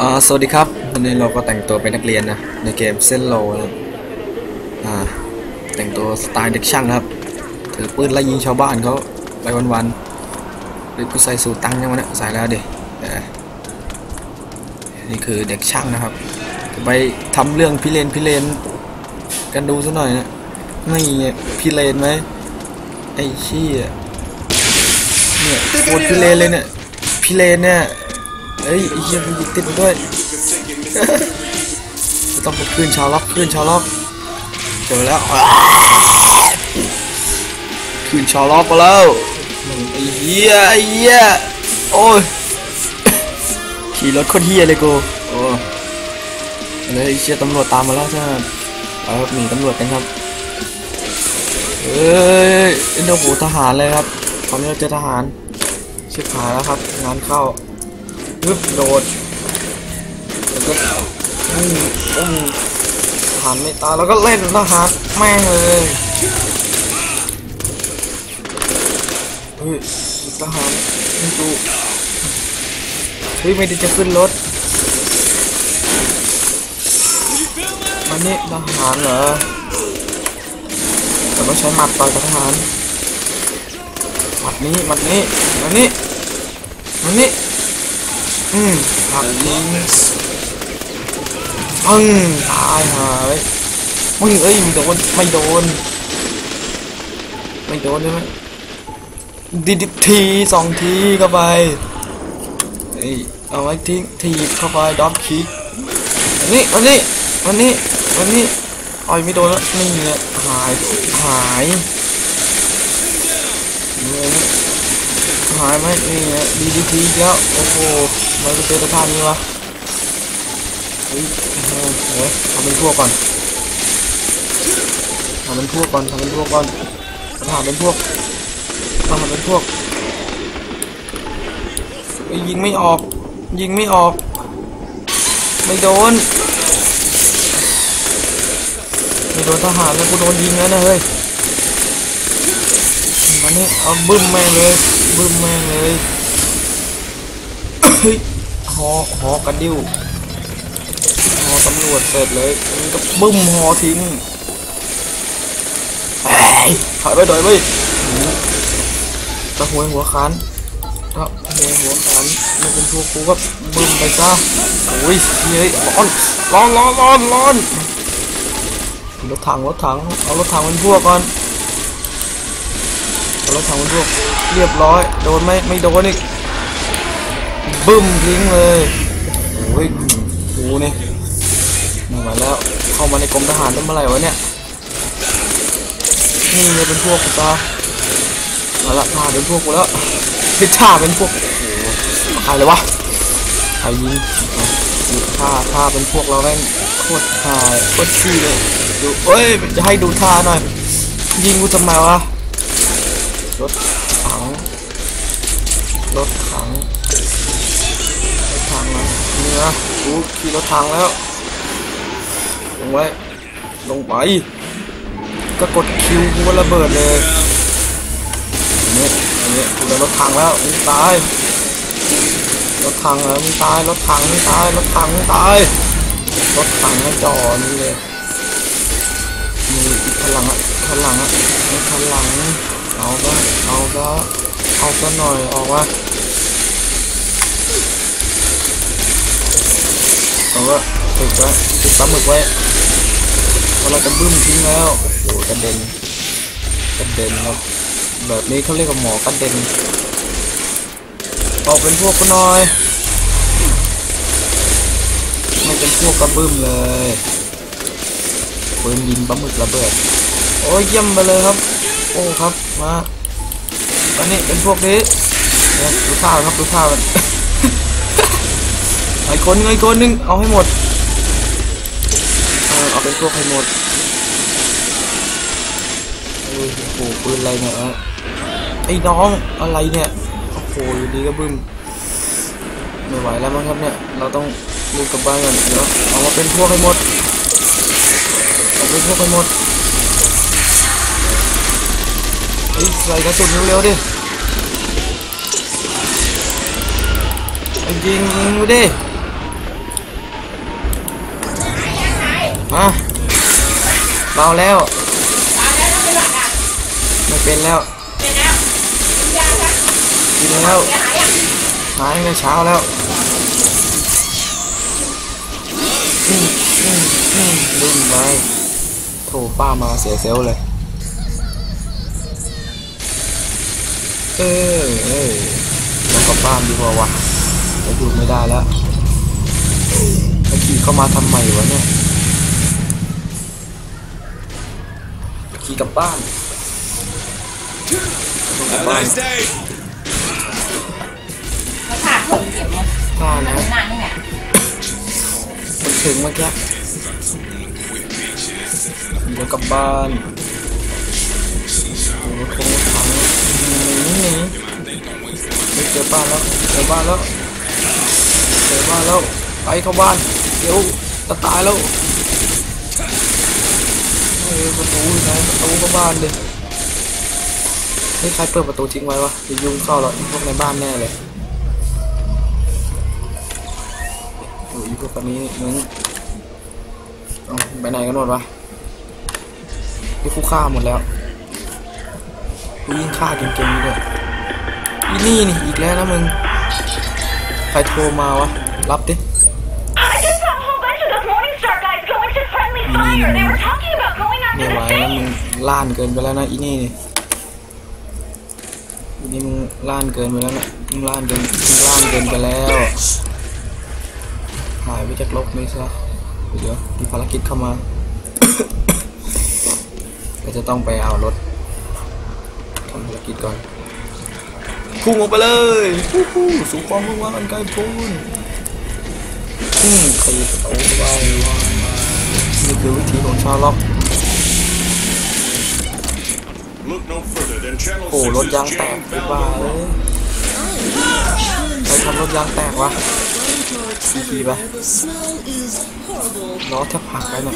อ่าสวัสดีครับวันนี้เราก็แต่งตัวเป็นนักเรียนนะ ในเกมเส้นโลนะอ่าแต่งตัวสไตล์เด็กช่างนะครับ ถือปืนไล่ยิงชาวบ้านเขาไปวันๆหรือกูใส่สูทตังยังวะเนี่ยใส่แล้วดินี่คือเด็กช่างนะครับจะไปทำเรื่องพิเรนพิเรนกันดูซะหน่อยนะไม่พิเรนไหมไอ้ชี่ยเนี่ยโคตรพิเรนเลยเนี่ยพิเรนเนี่ย เอ้ยไอ้เหี้ยมีติดมาด้วยจะต้องขึ้นชาวล็อกขึ้นชาวล็อกเจอแล้วขึ้นชาวล็อกมาแล้วไอ้เหี้ยไอ้เหี้ยโอ้ยขี่รถโคนเหี้ยเลยกูโอ้เลยไอ้เชี่ยตำรวจตามมาแล้วใช่ไหมเอาหนีตำรวจกันครับเอ้ยเอ็นโดโหทหารเลยครับตอนนี้เราเจอทหารชิบหายแล้วครับ งานเข้า ปึ๊บโดดแล้วก็อืมอืมทหารไม่ตายแล้วก็เล่นทหารแม่งเลยเฮ้ยทหารไม่ดูเฮ้ยไม่ได้จะขึ้นรถมันนี่ทหารเหรอแต่ต้องใช้หมัดต่อยกับทหารหมัดนี้หมัดนี้หมัดนี้หมัดนี้ อืมหักยิงปึ้งตายหายมึงเอ้ยมึงโดนไม่โดน ไม่โดนใช่ไหมดิดทีสองทีเข้าไปเอ้ยเอาไว้ทิ้งทีเข้าไปดอปคิกวันนี้วันนี้วันนี้วันนี้อ้อยไม่โดนแล้วนี่เนี่ยหายหายหายไหมนี่ดีดีทีแล้วโอ้โห มันจะเจอสภาพนี้วะเฮ้ยเฮ้ยทำเป็นพวกก่อนทำเป็นพวกก่อนทำเป็นพวกก่อนทำเป็นพวกทำเป็นพวกเฮ้ยิงไม่ออก ยิงไม่ออก ไม่โดน ไม่โดนทหารแล้วกูโดนยิงแล้วนะเฮ้ยมานี่เอาบึ้มแม่งเลย บึ้มแม่งเลย เฮ้ยหอหอกันดิ้วหอตำรวจเสร็จเลยมันก็บึ้มหอทิ้งเฮ้ถอยไปถอยไปตะหวยหัวคันตะหวยหัวคันไม่เป็นพวกกูก็บึ้มไปซะโอ้ยเฮ้ยร้อนร้อนร้อนร้อนร้อนรถถังรถถังเอารถถังเป็นพวกก่อนเอารถถังมันพวกเรียบร้อยโดนไหมไม่โดนอีก บึ้มทิ้งเลยโอ้ยกูนี่ไม่ไหวแล้วเข้ามาในกรมทหารได้เมื่อไหร่วะเนี่ยนี่เลยเป็นพวกกูตาเอาละท่าเป็นพวกกูแล้วพิท่าเป็นพวกโอ้โหใครเลยวะใครยิงท่าท่าเป็นพวกเราแม่งโคตรหายโคตรขี้เลยดูเอ้ยจะให้ดูท่าหน่อย ยิงกูทำไมวะรถถังรถ นะกูขี่รถถังแล้ว ลงไว้ ลงไป ก็กดคิวกูระเบิดเลย อันนี้ อันนี้กูโดนรถถังแล้วมึงตาย รถถังเหรอมึงตาย รถถังมึงตาย รถถังมึงตาย รถถังก็จอนี่เลยมีอีกพลังอะพลังอะมีพลัง เอาก็เอาก็เอาก็หน่อยออกว่า เอาก็ติดไว้ติดปลาหมึกไว้พอเราจะบึ้มทิ้งแล้วโอ้โหกระเด็นกระเด็นครับแบบนี้เขาเรียกว่าหมอกระเด็นออกเป็นพวกก็หน่อยไม่เป็นพวกกระบึ้มเลยปืนยิงปลาหมึกระเบิดโอ้ยเยี่ยมไปเลยครับ โอ้ครับมาตอนนี้เป็นพวกนี้ดูท่าครับดูท่ามัน ไอ้คนไอ้คนหนึงเอาให้หมด เอาเป็นพวกให้หมดโอ้โหปืนอะไรเนี่ยไอ้น้องอะไรเนี่ยโอ้โหอยู่ดีก็บึ้มไม่ไหวแล้วมั้งครับเนี่ย เราต้องลูกกลับบ้านกันเดี๋ยวเอามาเป็นพวกให้หมดเอาเป็นพวกให้หมดเฮ้ยใส่กระสุนเร็วๆดิไอ้ยิงยิงดิ มาเบาแล้วไม่เป็นแล้วกินแล้วหายตั้งแต่เช้าแล้วอืมอืมอืมลืมไปโทรป้ามาเสียเซลลเลย เออเออเรากลับบ้านดีกว่าวะจะดูไม่ได้แล้วไอ้ขี่เข้ามาทำไมวะเนี่ย ขี่กลับบ้านกลับ Have a บ้าน nice day. ไม่ขาดคนเก็บเลยบ้านนะนานนี่แหละมันถึงเมื่อกี้เดี๋ยวกลับบ้านโอ้โหคงถังหนีไม่เจอบ้านแล้วเจอบ้านแล้วเจอบ้านแล้วไปเข้าบ้านเดี๋ยวจะตายแล้ว เฮ้ยประตูอยู่ไหนประตูเข้าบ้านเลยเฮ้ยใครเปิดประตูทิ้งไว้วะจะยุ่งเข้าหรอกพวกในบ้านแน่เลยโอ้ยพวกคนนี้มึงไปไหนกันหมดวะนี่คู่ฆ่าหมดแล้วยิงฆ่าเก่งๆด้วยอีนี่นี่อีกแล้วนะมึงใครโทรมาวะ รับดิ I just saw a whole bunch of those Morningstar guys go into friendly fire. They were talking ไม่ไหวแล้วมึงล้านเกินไปแล้วนะอีนี่นี่อีนี่มึงล้านเกินไปแล้วนะมึงล้านเกินมึงล้านเกินไปแล้วหายไปจากลกนี้ซะเดี๋ยวมีภารกิจเข้ามา ก็จะต้องไปเอารถทำภารกิจก่อนพุ่งออกไปเลยฮู้ฮู้สู่ความมุ่งมั่นอันไกลโพ้นอืมใครประตูไว้นี่คือวิธีของชาวล็อก โอ้รถ Six's ยางแตก Jane ดีกว่าเอ้ Foundry. ยใครทำรถยางแตกวะ Everywhere. The smell is horrible. ล้อแทบหักไป I เนี่ย